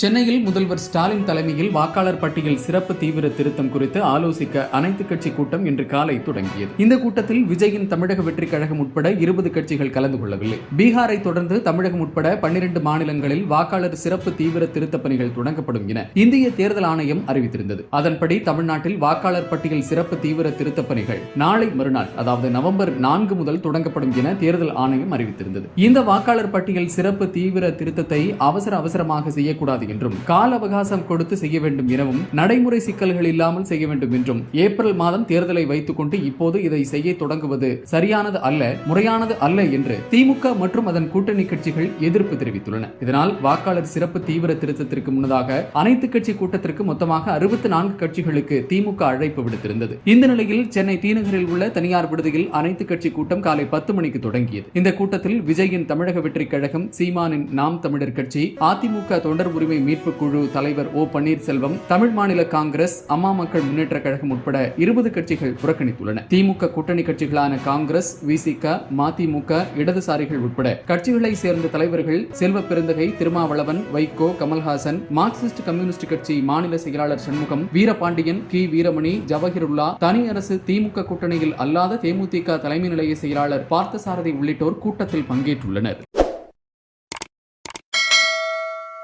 சென்னையில் முதல்வர் ஸ்டாலின் தலைமையில் வாக்காளர் பட்டியல் சிறப்பு தீவிர திருத்தம் குறித்து ஆலோசிக்க அனைத்து கட்சி கூட்டம் இன்று காலை தொடங்கியது. இந்த கூட்டத்தில் விஜயின் தமிழக வெற்றிக் கழகம் உட்பட இருபது கட்சிகள் கலந்து கொள்ளவில்லை. பீகாரை தொடர்ந்து தமிழகம் உட்பட பன்னிரண்டு மாநிலங்களில் வாக்காளர் சிறப்பு தீவிர திருத்த பணிகள் தொடங்கப்படும் என இந்திய தேர்தல் ஆணையம் அறிவித்திருந்தது. அதன்படி தமிழ்நாட்டில் வாக்காளர் பட்டியல் சிறப்பு தீவிர திருத்த பணிகள் நாளை மறுநாள் அதாவது நவம்பர் நான்கு முதல் தொடங்கப்படும் என தேர்தல் ஆணையம் அறிவித்திருந்தது. இந்த வாக்காளர் பட்டியல் சிறப்பு தீவிர திருத்தத்தை அவசர அவசரமாக செய்யக்கூடாது என்றும் கால அவகாசம் கொடுத்து செய்ய வேண்டும் எனவும் நடைமுறை சிக்கல்கள் இல்லாமல் செய்ய வேண்டும் என்றும் ஏப்ரல் மாதம் தேர்தலை வைத்துக் கொண்டு இப்போது இதை செய்ய தொடங்குவது சரியானது அல்ல முறையானது அல்ல என்று திமுக மற்றும் அதன் கூட்டணி கட்சிகள் எதிர்ப்பு தெரிவித்துள்ளன. இதனால் வாக்காளர் சிறப்பு தீவிர திருத்தத்திற்கு முன்னதாக அனைத்து கட்சி கூட்டத்திற்கு மொத்தமாக அறுபத்தி நான்கு கட்சிகளுக்கு திமுக அழைப்பு விடுத்திருந்தது. இந்த நிலையில் சென்னை தீநகரில் உள்ள தனியார் விடுதியில் அனைத்து கட்சி கூட்டம் காலை பத்து மணிக்கு தொடங்கியது. இந்த கூட்டத்தில் விஜயின் தமிழக வெற்றிக் கழகம் சீமானின் நாம் தமிழர் கட்சி அதிமுக தொண்டர் உரிமை மீட்புக் குழு தலைவர் ஓ பன்னீர்செல்வம் தமிழ் மாநில காங்கிரஸ் அம்மா மக்கள் முன்னேற்ற கழகம் உட்பட இருபது கட்சிகள் புறக்கணித்துள்ளன. திமுக கூட்டணி கட்சிகளான காங்கிரஸ் விசிக மதிமுக இடதுசாரிகள் உட்பட கட்சிகளை சேர்ந்த தலைவர்கள் செல்வ பெருந்தகை திருமாவளவன் வைகோ கமல்ஹாசன் மார்க்சிஸ்ட் கம்யூனிஸ்ட் கட்சி மாநில செயலாளர் சண்முகம் வீரபாண்டியன் கி. வீரமணி ஜவஹிருல்லா தனி அரசு திமுக கூட்டணியில் அல்லாத தேமுதிக தலைமை நிலைய செயலாளர் பார்த்தசாரதி உள்ளிட்டோர் கூட்டத்தில் பங்கேற்றுள்ளனர்.